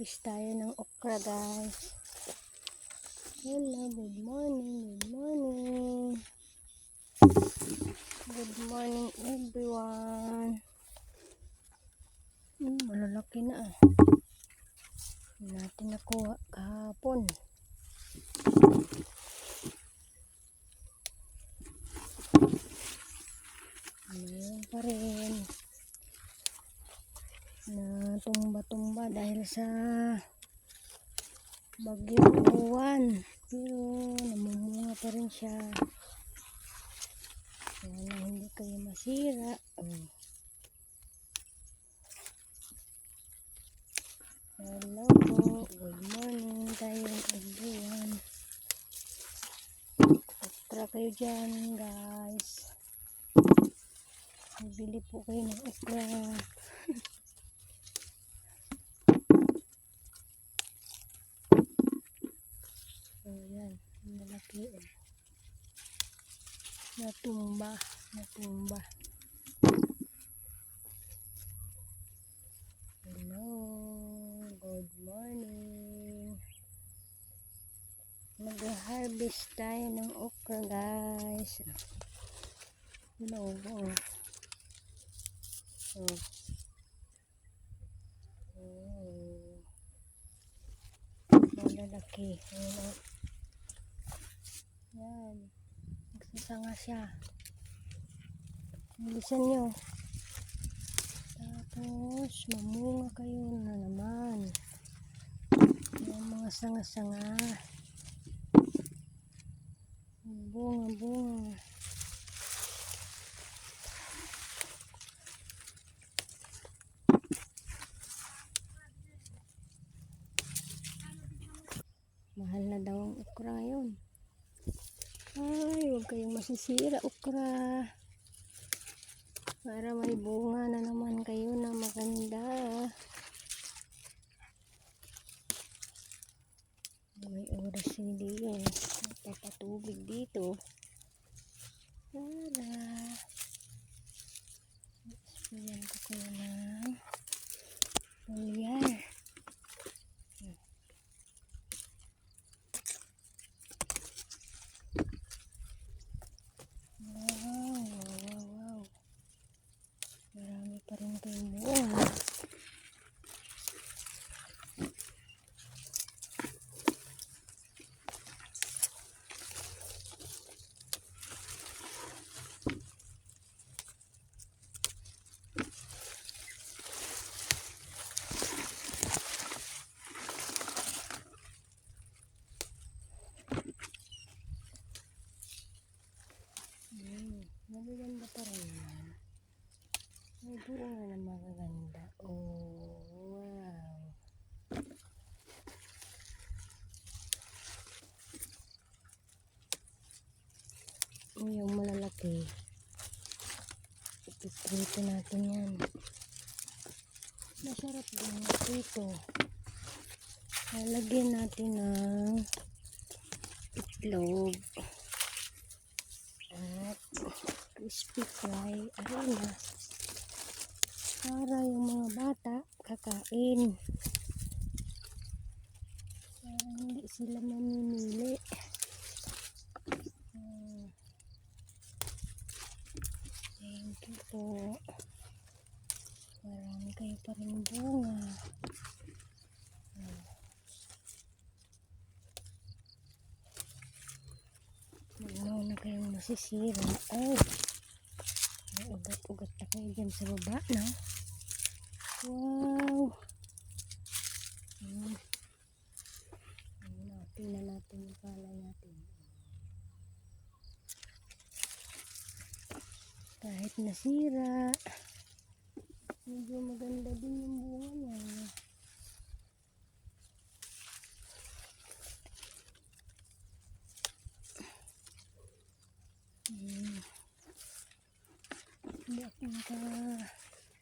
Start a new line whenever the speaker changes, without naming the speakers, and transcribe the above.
Mag-harvest tayo ng okra guys. Hello, good morning, good morning. Good morning everyone. Hmm, malalaki na ah. Natin nakuha kahapon. Mayroon pa rin na tumba-tumba dahil sa bagyong uwan. Pero namumunga pa rin siya. Sana hindi kayo masira. Hello po. Good morning tayo everyone. Okra kayo dyan guys. Bibili po kayo ng okra. So, yan. Ang Malaki eh. Natumba. Natumba. Hello. Good morning. Mag-harvest tayo ng okra guys. Hello. Oh. Oh. Oh. Ang lalaki. Ayan, Yan. Nagsasanga siya. Bilisan nyo. Tapos, mamunga kayo na naman. Yung mga sanga-sanga. Bunga, bunga. Mahal na daw ang okra ngayon. Ay, huwag kayong masisira okra. Para may bunga na naman kayo na maganda. May oras hindi yun. Papatubig dito. Para Sprayan ko kayo ng foliar. Wow, wow, wow, wow. Marami pa rin kayong bunga. Hmm, magaganda pa rin yan. May na magaganda. Oh, wow. Yung malalaki. Ipiprito natin yan. Masarap din ito. Lalagyan natin ng itlog at crispy fry arena para yung mga bata kakain para hindi sila mamimili thank you po marami kayo pa rin bunga. Ano na kayong masisira. Ay, ugat-ugat na kayo dyan sa baba, no? Wow! Hmm. Ano, tingnan natin yung palay natin. Kahit nasira, medyo maganda din yung bunga niya. Hmm. Hindi ako naka